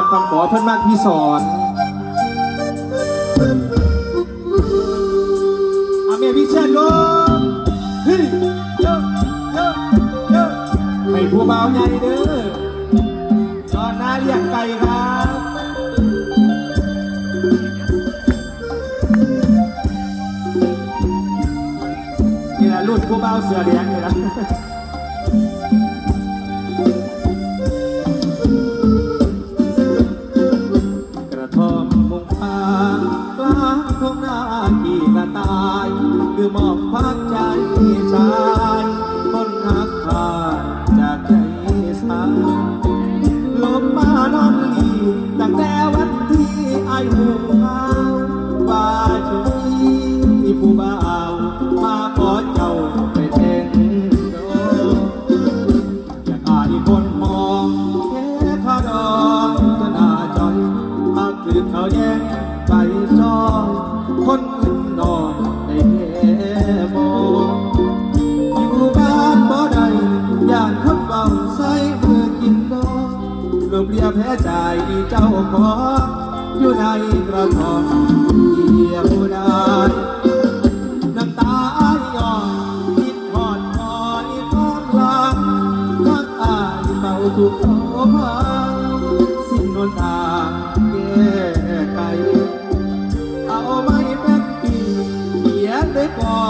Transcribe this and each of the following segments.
ามคำขอเพิ่นมากพี่สอนอาเมียพี่เชิญลงเฮ้ยเยอะเยอะเยอะให้ผู้บ่าวใหญ่เด้อตอนหน้าเรียกไก่ครับนี่แหละรุ่นผู้เบาเสือแดงนี่แหละ พักใจชายคนหักผาดจากใจสายลมมานอนลีตั้งแต่วันที่ไอายหู รวมเรียบแพ้ใจเจ้าขออยู่ในกระท่อมเกี่ยวได้น้ำตาอ้ายย้อนคิดหอดคอยความหลังทักอายเฝ้าทุกข์โอพังสิ้นหนทางแก้ไขเอาไม่เป็นปีเขียนไว้ก่อน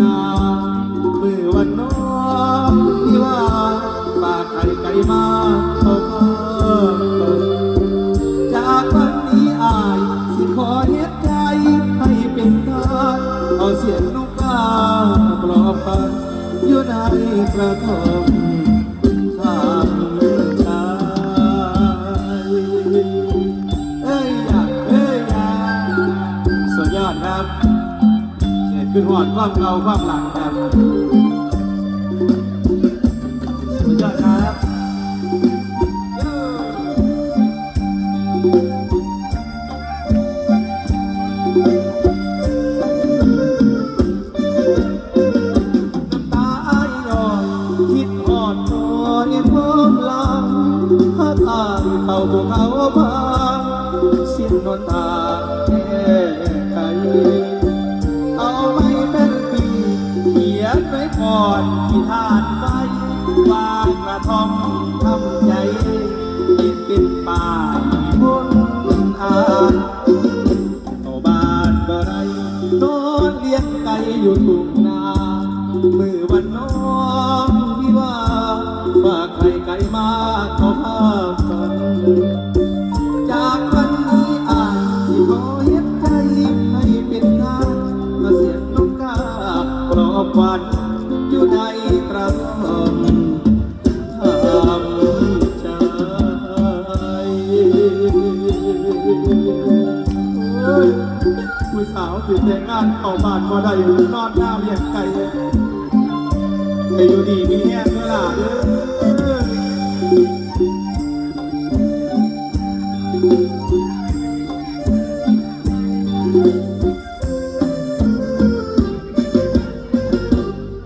งามือวันน้องที่ว่าปากไข่ไก่มาเขาเพิ่มจากวันนี้อายสิขอเฮ็ดใจให้เป็นทานเอาเสียงนกกาปลอบกันอยู่ในกระท่อ หอดความเก่าความหลังครับสุดยอดครับเย้น้ำตาอ้ายย้อนคิดหอดคอยความหลังถ้าตายเขาภูเขางสิ้นหนทาง ก่อนที่ทานไฟวางกระทอมทำใจคิดเป็นป่าที่พ้นอ่านเข้าบ้านบ่ไรนอนเลี้ยงไก่อยู่ทุ่งนา มือวันน้องที่ว่าฝากไข่ไก่มาขาพาฝันจากวันนี้อายที่ขอเฮ็ดใจให้เป็นทางมาเสียงนกกาปลอบวัน ผู้สาวตื่นแต่งงานเข้าบ้านก็ได้นอนหน้าเรียกไก่ไปอยู่ดีมีแห้งเวลาเด้อ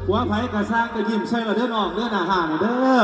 หัวไผกระสร้างก็ยิ้มใช่ละเด้อน้องเด้อหน้าห่างเด้อ